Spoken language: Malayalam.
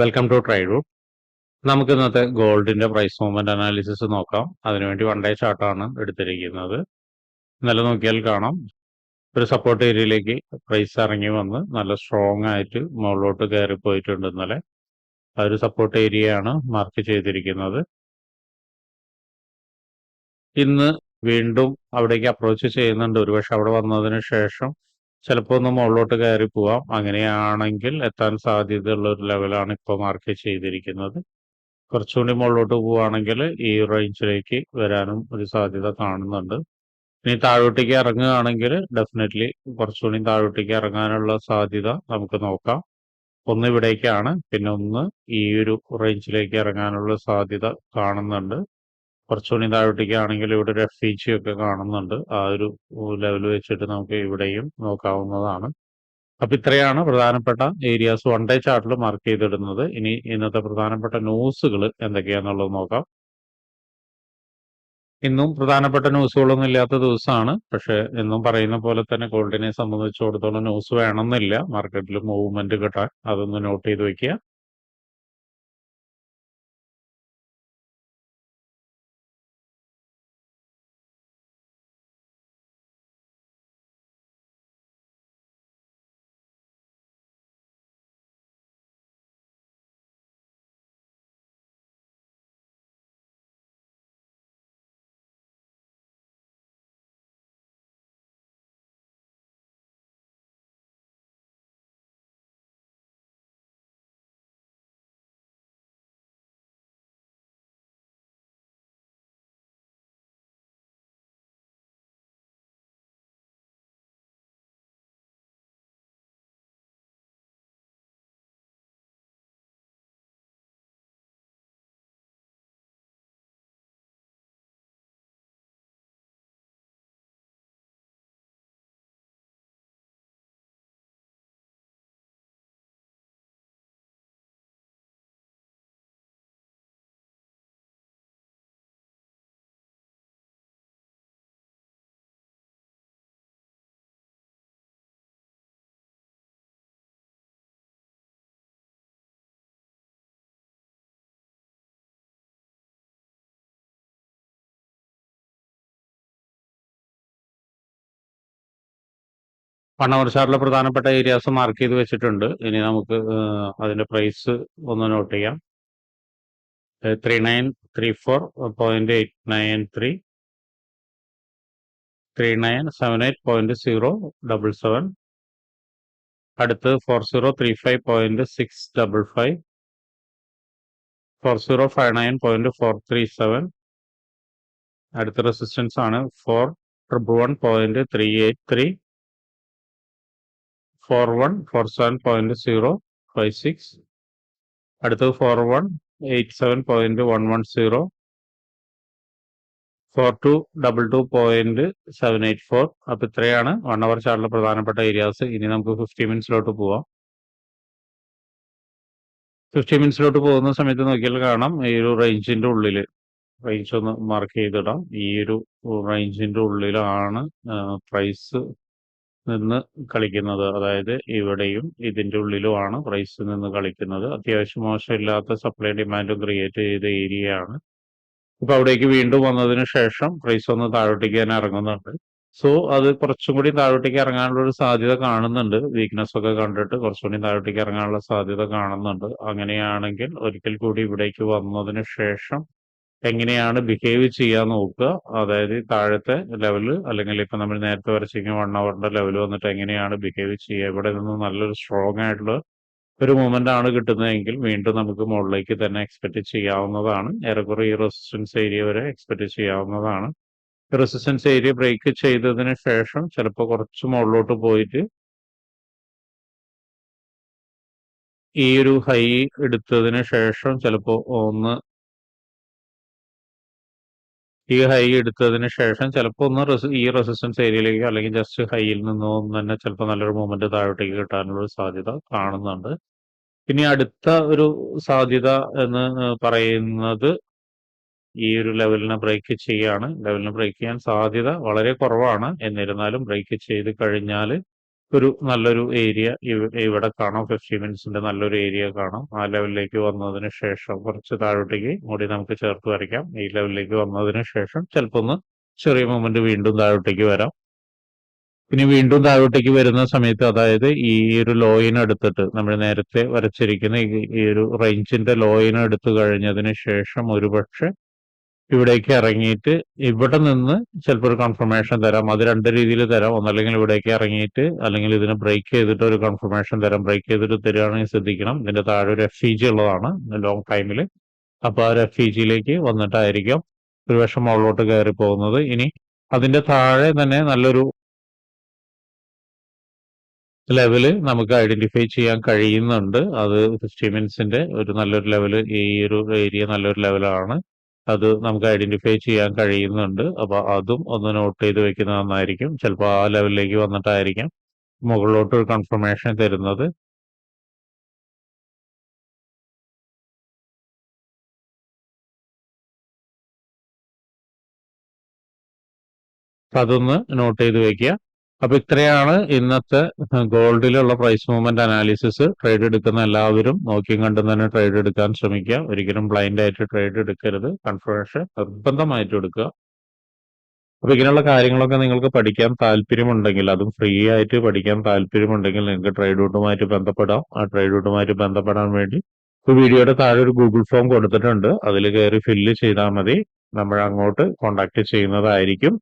വെൽക്കം ടു ട്രൈഡ് നമുക്ക് ഇന്നത്തെ ഗോൾഡിന്റെ പ്രൈസ് മൂവ്മെന്റ് അനാലിസിസ് നോക്കാം. അതിനുവേണ്ടി വൺ ഡേ ചാർട്ടാണ് എടുത്തിരിക്കുന്നത്. ഇന്നലെ നോക്കിയാൽ കാണാം. ഒരു സപ്പോർട്ട് ഏരിയയിലേക്ക് പ്രൈസ് ഇറങ്ങി വന്ന് നല്ല സ്ട്രോങ് ആയിട്ട് മുകളിലോട്ട് കയറി പോയിട്ടുണ്ട് ഇന്നലെ. ആ ഒരു സപ്പോർട്ട് ഏരിയയാണ് മാർക്ക് ചെയ്തിരിക്കുന്നത്. ഇന്ന് വീണ്ടും അവിടേക്ക് അപ്രോച്ച് ചെയ്യുന്നുണ്ട്. ഒരുപക്ഷെ അവിടെ വന്നതിന് ശേഷം ചിലപ്പോൾ ഒന്ന് മുകളിലോട്ട് കയറി പോവാം. അങ്ങനെയാണെങ്കിൽ എത്താൻ സാധ്യതയുള്ള ഒരു ലെവലാണ് ഇപ്പോൾ മാർക്ക് ചെയ്തിരിക്കുന്നത്. കുറച്ചുകൂടി മുകളിലോട്ട് പോവുകയാണെങ്കിൽ ഈ റേഞ്ചിലേക്ക് വരാനും ഒരു സാധ്യത കാണുന്നുണ്ട്. ഇനി താഴോട്ടേക്ക് ഇറങ്ങുകയാണെങ്കിൽ ഡെഫിനറ്റ്ലി കുറച്ചുകൂടി താഴോട്ടേക്ക് ഇറങ്ങാനുള്ള സാധ്യത നമുക്ക് നോക്കാം. ഒന്ന് ഇവിടേക്കാണ്. പിന്നെ ഒന്ന് ഈ ഒരു റേഞ്ചിലേക്ക് ഇറങ്ങാനുള്ള സാധ്യത കാണുന്നുണ്ട്. കുറച്ചുകൂടി താഴോട്ടേക്ക് ആണെങ്കിൽ ഇവിടെ ഒരു എഫ് ഇ ഒക്കെ കാണുന്നുണ്ട്. ആ ഒരു ലെവൽ വെച്ചിട്ട് നമുക്ക് ഇവിടെയും നോക്കാവുന്നതാണ്. അപ്പൊ ഇത്രയാണ് പ്രധാനപ്പെട്ട ഏരിയാസ് വൺ ഡേ ചാർട്ടിൽ മാർക്ക് ചെയ്തിടുന്നത്. ഇനി ഇന്നത്തെ പ്രധാനപ്പെട്ട ന്യൂസുകൾ എന്തൊക്കെയാന്നുള്ളത് നോക്കാം. ഇന്നും പ്രധാനപ്പെട്ട ന്യൂസുകളൊന്നും ഇല്ലാത്ത ദിവസമാണ് പക്ഷെ എന്നും പറയുന്ന പോലെ തന്നെ ഗോൾഡിനെ സംബന്ധിച്ചിടത്തോളം ന്യൂസ് വേണമെന്നില്ല. മാർക്കറ്റിൽ മൂവ്മെന്റ് കിട്ടാൻ. അതൊന്ന് നോട്ട് ചെയ്ത് വെക്കുക. ചാർട്ടിലെ പ്രധാനപ്പെട്ട ഏരിയാസ് മാർക്ക് ചെയ്ത് വെച്ചിട്ടുണ്ട്. ഇനി നമുക്ക് അതിന്റെ പ്രൈസ് ഒന്ന് നോട്ട് ചെയ്യാം. Three nine three four point eight nine three three nine seven eight point zero double seven അടുത്ത് four zero three five point six double five four zero five nine point four three seven അടുത്ത റെസിസ്റ്റൻസ് ആണ് four triple one point three eight three four one four seven point zero five six അടുത്തത് four one eight seven point one one zero four two double two point seven eight four അപ്പൊ ഇത്രയാണ് വൺ അവർ ചാർട്ടിലെ പ്രധാനപ്പെട്ട ഏരിയാസ് ഇനി നമുക്ക് ഫിഫ്റ്റി മിനിറ്റ്സിലോട്ട് പോവാം. ഫിഫ്റ്റി മിനിറ്റ്സിലോട്ട് പോകുന്ന സമയത്ത് നോക്കിയാൽ കാണാം ഈ ഒരു റേഞ്ചിന്റെ ഉള്ളിൽ റേഞ്ച് ഒന്ന് മാർക്ക് ചെയ്തിടാം. ഈ ഒരു റേഞ്ചിന്റെ ഉള്ളിലാണ് പ്രൈസ് നിന്ന് കളിക്കുന്നത്. അതായത് ഇവിടെയും ഇതിന്റെ ഉള്ളിലുമാണ് പ്രൈസ് നിന്ന് കളിക്കുന്നത്. അത്യാവശ്യം മോശമില്ലാത്ത സപ്ലൈ ഡിമാൻഡും ക്രിയേറ്റ് ചെയ്ത ഏരിയ ആണ്. ഇപ്പൊ അവിടേക്ക് വീണ്ടും വന്നതിന് ശേഷം പ്രൈസ് ഒന്ന് താഴോട്ടേക്ക് ഇറങ്ങുന്നുണ്ട്. സോ അത് കുറച്ചും കൂടി താഴോട്ടേക്ക് ഇറങ്ങാനുള്ള ഒരു സാധ്യത കാണുന്നുണ്ട്. വീക്ക്നെസ് ഒക്കെ കണ്ടിട്ട് കുറച്ചും കൂടി താഴോട്ടേക്ക് ഇറങ്ങാനുള്ള സാധ്യത കാണുന്നുണ്ട്. അങ്ങനെയാണെങ്കിൽ ഒരിക്കൽ കൂടി ഇവിടേക്ക് വന്നതിന് ശേഷം എങ്ങനെയാണ് ബിഹേവ് ചെയ്യാൻ നോക്കുക. അതായത് താഴത്തെ ലെവൽ അല്ലെങ്കിൽ ഇപ്പൊ നമ്മൾ നേരത്തെ വരച്ചിരിക്കുന്ന വൺ അവറിന്റെ ലെവൽ വന്നിട്ട് എങ്ങനെയാണ് ബിഹേവ് ചെയ്യുക. ഇവിടെ നിന്ന് നല്ലൊരു സ്ട്രോങ് ആയിട്ടുള്ള ഒരു മൂമെന്റ് ആണ് കിട്ടുന്നതെങ്കിൽ വീണ്ടും നമുക്ക് മുകളിലേക്ക് തന്നെ എക്സ്പെക്ട് ചെയ്യാവുന്നതാണ്. ഏറെക്കുറെ ഈ റെസിസ്റ്റൻസ് ഏരിയ വരെ എക്സ്പെക്ട് ചെയ്യാവുന്നതാണ്. റെസിസ്റ്റൻസ് ഏരിയ ബ്രേക്ക് ചെയ്തതിന് ശേഷം ചിലപ്പോൾ കുറച്ച് മുകളിലോട്ട് പോയിട്ട് ഈ ഒരു ഹൈ എടുത്തതിന് ശേഷം ചിലപ്പോൾ ഒന്ന് ഈ ഹൈ എടുത്തതിന് ശേഷം ചിലപ്പോൾ ഒന്ന് ഈ റെസിസ്റ്റൻസ് ഏരിയയിലേക്ക് അല്ലെങ്കിൽ ജസ്റ്റ് ഹൈയിൽ നിന്നും തന്നെ ചിലപ്പോൾ നല്ലൊരു മൂവ്മെന്റ് താഴോട്ടേക്ക് കിട്ടാനുള്ള ഒരു സാധ്യത കാണുന്നുണ്ട്. പിന്നെ അടുത്ത ഒരു സാധ്യത എന്ന് പറയുന്നത് ഈ ഒരു ലെവലിനെ ബ്രേക്ക് ചെയ്യാണ് ലെവലിനെ ബ്രേക്ക് ചെയ്യാൻ സാധ്യത വളരെ കുറവാണ്. എന്നിരുന്നാലും ബ്രേക്ക് ചെയ്ത് കഴിഞ്ഞാൽ ഒരു നല്ലൊരു ഏരിയ ഇവിടെ കാണാം. ഫിഫ്റ്റി മിനിറ്റ്സിന്റെ നല്ലൊരു ഏരിയ കാണാം. ആ ലെവലിലേക്ക് വന്നതിന് ശേഷം കുറച്ച് താഴോട്ടേക്ക് മുടി നമുക്ക് ചേർത്ത് വരയ്ക്കാം. ഈ ലെവലിലേക്ക് വന്നതിന് ശേഷം ചിലപ്പോൾ ഒന്ന് ചെറിയ മൊമെന്റ് വീണ്ടും താഴോട്ടേക്ക് വരാം. ഇനി വീണ്ടും താഴോട്ടേക്ക് വരുന്ന സമയത്ത് അതായത് ഈ ഒരു ലോയിനടുത്തിട്ട് നമ്മൾ നേരത്തെ വരച്ചിരിക്കുന്ന ഈ- ഒരു റേഞ്ചിന്റെ ലോയിനെടുത്ത് കഴിഞ്ഞതിന് ശേഷം ഒരുപക്ഷെ ഇവിടേക്ക് ഇറങ്ങിയിട്ട് ഇവിടെ നിന്ന് ചിലപ്പോൾ ഒരു കൺഫർമേഷൻ തരാം. അത് രണ്ട് രീതിയിൽ തരാം. ഒന്നല്ലെങ്കിൽ ഇവിടേക്ക് ഇറങ്ങിയിട്ട് അല്ലെങ്കിൽ ഇതിനെ ബ്രേക്ക് ചെയ്തിട്ട് ഒരു കൺഫർമേഷൻ തരാം. ബ്രേക്ക് ചെയ്തിട്ട് തരികയാണെങ്കിൽ ശ്രദ്ധിക്കണം. ഇതിന്റെ താഴെ ഒരു എഫ് ഇ ജി ഉള്ളതാണ് ലോങ് ടൈമിൽ അപ്പോൾ ആ ഒരു എഫ് ഇ ജിയിലേക്ക് വന്നിട്ടായിരിക്കും ഒരു വർഷം മുകളിലോട്ട് കയറി പോകുന്നത്. ഇനി അതിന്റെ താഴെ തന്നെ നല്ലൊരു ലെവൽ നമുക്ക് ഐഡന്റിഫൈ ചെയ്യാൻ കഴിയുന്നുണ്ട്. അത് ഫിഫ്റ്റി മിനിറ്റ്സിന്റെ ഒരു നല്ലൊരു ലെവൽ ഈ ഒരു ഏരിയ നല്ലൊരു ലെവലാണ് അത് നമുക്ക് ഐഡന്റിഫൈ ചെയ്യാൻ കഴിയുന്നുണ്ട്. അപ്പൊ അതും ഒന്ന് നോട്ട് ചെയ്ത് വെക്കുന്നത് നന്നായിരിക്കും. ചിലപ്പോൾ ആ ലെവലിലേക്ക് വന്നിട്ടായിരിക്കും മുകളിലോട്ട് ഒരു കൺഫർമേഷൻ തരുന്നത്. അതൊന്ന് നോട്ട് ചെയ്ത് വെക്കുക. അപ്പൊ ഇത്രയാണ് ഇന്നത്തെ ഗോൾഡിലുള്ള പ്രൈസ് മൂവ്മെന്റ് അനാലിസിസ്. ട്രേഡ് എടുക്കുന്ന എല്ലാവരും നോക്കിയും കണ്ടും തന്നെ ട്രേഡ് എടുക്കാൻ ശ്രമിക്കുക. ഒരിക്കലും ബ്ലൈൻഡ് ആയിട്ട് ട്രേഡ് എടുക്കരുത്. കൺഫർമേഷൻ നിർബന്ധമായിട്ട് എടുക്കുക. അപ്പൊ ഇങ്ങനെയുള്ള കാര്യങ്ങളൊക്കെ നിങ്ങൾക്ക് പഠിക്കാൻ താല്പര്യമുണ്ടെങ്കിൽ അതും ഫ്രീ ആയിട്ട് പഠിക്കാൻ താല്പര്യമുണ്ടെങ്കിൽ നിങ്ങൾക്ക് ട്രേഡ് റൂട്ടുമായിട്ട് ബന്ധപ്പെടാം. ആ ട്രേഡ് റൂട്ടുമായിട്ട് ബന്ധപ്പെടാൻ വേണ്ടി വീഡിയോയുടെ താഴെ ഒരു ഗൂഗിൾ ഫോം കൊടുത്തിട്ടുണ്ട്. അതിൽ കയറി ഫില്ല് ചെയ്താൽ മതി. നമ്മൾ അങ്ങോട്ട് കോണ്ടാക്ട് ചെയ്യുന്നതായിരിക്കും.